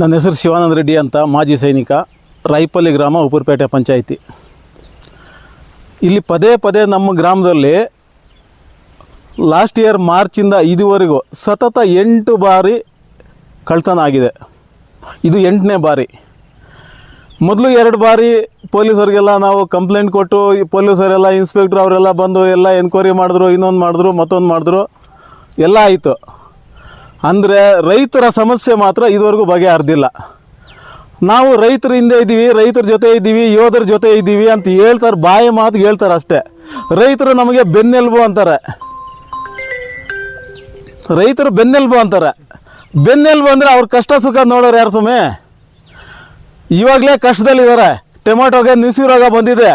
ನನ್ನ ಹೆಸರು ಶಿವಾನಂದ ರೆಡ್ಡಿ ಅಂತ ಮಾಜಿ ಸೈನಿಕ ರಾಯಪಲ್ಲಿ ಗ್ರಾಮ ಉಪುರಪೇಟೆ ಪಂಚಾಯಿತಿ. ಇಲ್ಲಿ ಪದೇ ಪದೇ ನಮ್ಮ ಗ್ರಾಮದಲ್ಲಿ ಲಾಸ್ಟ್ ಇಯರ್ ಮಾರ್ಚಿಂದ ಇದುವರೆಗೂ ಸತತ ಎಂಟು ಬಾರಿ ಕಳ್ತನ ಆಗಿದೆ. ಇದು ಎಂಟನೇ ಬಾರಿ. ಮೊದಲು ಎರಡು ಬಾರಿ ಪೊಲೀಸರಿಗೆಲ್ಲ ನಾವು ಕಂಪ್ಲೇಂಟ್ ಕೊಟ್ಟು ಪೊಲೀಸರೆಲ್ಲ ಇನ್ಸ್ಪೆಕ್ಟ್ರ್ ಅವರೆಲ್ಲ ಬಂದು ಎಲ್ಲ ಎನ್ಕ್ವೈರಿ ಮಾಡಿದ್ರು, ಇನ್ನೊಂದು ಮಾಡಿದ್ರು, ಮತ್ತೊಂದು ಮಾಡಿದ್ರು, ಎಲ್ಲ ಆಯಿತು. ಅಂದರೆ ರೈತರ ಸಮಸ್ಯೆ ಮಾತ್ರ ಇದುವರೆಗೂ ಬಗೆಹರಿದಿಲ್ಲ. ನಾವು ರೈತರ ಹಿಂದೆ ಇದ್ದೀವಿ, ರೈತರ ಜೊತೆ ಇದ್ದೀವಿ, ಯೋಧರ ಜೊತೆ ಇದ್ದೀವಿ ಅಂತ ಹೇಳ್ತಾರೆ, ಬಾಯಿ ಮಾತು ಹೇಳ್ತಾರೆ ಅಷ್ಟೇ. ರೈತರು ನಮಗೆ ಬೆನ್ನೆಲುಬು ಅಂತಾರೆ. ರೈತರು ಬೆನ್ನೆಲುಬು ಅಂತಾರೆ. ಬೆನ್ನೆಲುಬು ಅಂದರೆ ಅವ್ರ ಕಷ್ಟ ಸುಖ ನೋಡೋರು ಯಾರು ಸುಮ್ಮನೆ ಇವಾಗಲೇ ಕಷ್ಟದಲ್ಲಿದ್ದಾರೆ. ಟೊಮೆಟೊಗೆ ನುಸಿ ರೋಗ ಬಂದಿದೆ.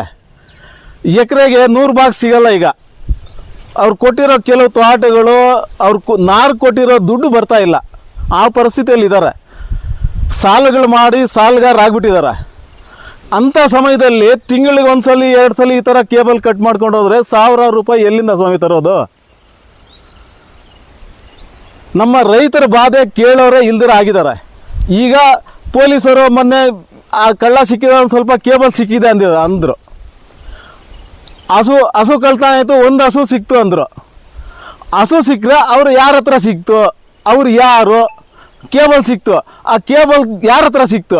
ಎಕರೆಗೆ ನೂರು ಬಾಕ್ಸ್ ಸಿಗಲ್ಲ ಈಗ. ಅವ್ರು ಕೊಟ್ಟಿರೋ ಕೆಲವು ತೋಟಗಳು, ಅವ್ರು ನಾರು ಕೊಟ್ಟಿರೋ ದುಡ್ಡು ಬರ್ತಾ ಇಲ್ಲ. ಆ ಪರಿಸ್ಥಿತಿಯಲ್ಲಿ ಇದ್ದಾರೆ ಸಾಲಗಳು ಮಾಡಿ ಸಾಲಗಾರ ಆಗ್ಬಿಟ್ಟಿದ್ದಾರೆ ಅಂಥ ಸಮಯದಲ್ಲಿ ತಿಂಗಳಿಗೆ ಸಲ ಎರಡು ಸಲ ಈ ಥರ ಕೇಬಲ್ ಕಟ್ ಮಾಡ್ಕೊಂಡು ಹೋದರೆ ಸಾವಿರಾರು ರೂಪಾಯಿ ಎಲ್ಲಿಂದ ಸ್ವಾಮಿ ತರೋದು? ನಮ್ಮ ರೈತರ ಬಾಧೆ ಕೇಳೋರೇ ಇಲ್ದಿರ ಆಗಿದ್ದಾರೆ. ಈಗ ಪೊಲೀಸರು ಮೊನ್ನೆ ಆ ಕಳ್ಳ ಸಿಕ್ಕಿದ, ಒಂದು ಸ್ವಲ್ಪ ಕೇಬಲ್ ಸಿಕ್ಕಿದೆ ಅಂದಿದ್ದ ಅಂದರು ಹಸು ಹಸು ಕಳ್ತನ ಆಯಿತು ಒಂದು ಹಸು ಸಿಕ್ತು ಅಂದರು. ಹಸು ಸಿಕ್ಕರೆ ಅವರು ಯಾರ ಹತ್ರ ಸಿಕ್ತು? ಅವ್ರು ಯಾರು? ಕೇಬಲ್ ಸಿಕ್ತು. ಆ ಕೇಬಲ್ ಯಾರ ಹತ್ರ ಸಿಕ್ತು?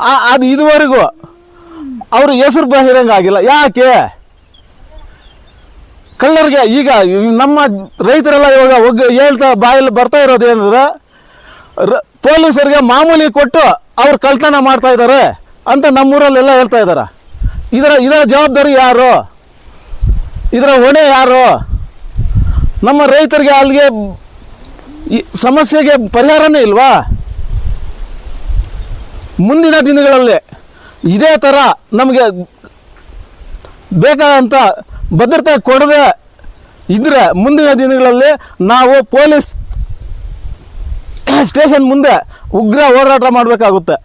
ಆ, ಅದು ಇದುವರೆಗೂ ಅವರು ಹೆಸರು ಬಹಿರಂಗ ಆಗಿಲ್ಲ. ಯಾಕೆ? ಕಳ್ಳರಿಗೆ ಈಗ ನಮ್ಮ ರೈತರೆಲ್ಲ ಇವಾಗ ಒಗ್ಗ ಹೇಳ್ತಾ ಬಾಯಲ್ಲಿ ಬರ್ತಾ ಇರೋದು ಏನಂದ್ರೆ ಪೊಲೀಸರಿಗೆ ಮಾಮೂಲಿ ಕೊಟ್ಟು ಅವ್ರು ಕಳ್ತನ ಮಾಡ್ತಾ ಇದ್ದಾರೆ ಅಂತ ನಮ್ಮೂರಲ್ಲೆಲ್ಲ ಹೇಳ್ತಾ ಇದ್ದಾರೆ ಇದರ ಇದರ ಜವಾಬ್ದಾರಿ ಯಾರು? ಇದರ ಹೊಣೆ ಯಾರು? ನಮ್ಮ ರೈತರಿಗೆ ಅಲ್ಲಿಗೆ ಈ ಸಮಸ್ಯೆಗೆ ಪರಿಹಾರನೇ ಇಲ್ವಾ? ಮುಂದಿನ ದಿನಗಳಲ್ಲಿ ಇದೇ ಥರ ನಮಗೆ ಬೇಕಾದಂಥ ಭದ್ರತೆ ಕೊಡದೆ ಇದ್ದರೆ ಮುಂದಿನ ದಿನಗಳಲ್ಲಿ ನಾವು ಪೊಲೀಸ್ ಸ್ಟೇಷನ್ ಮುಂದೆ ಉಗ್ರ ಹೋರಾಟ ಮಾಡಬೇಕಾಗುತ್ತೆ.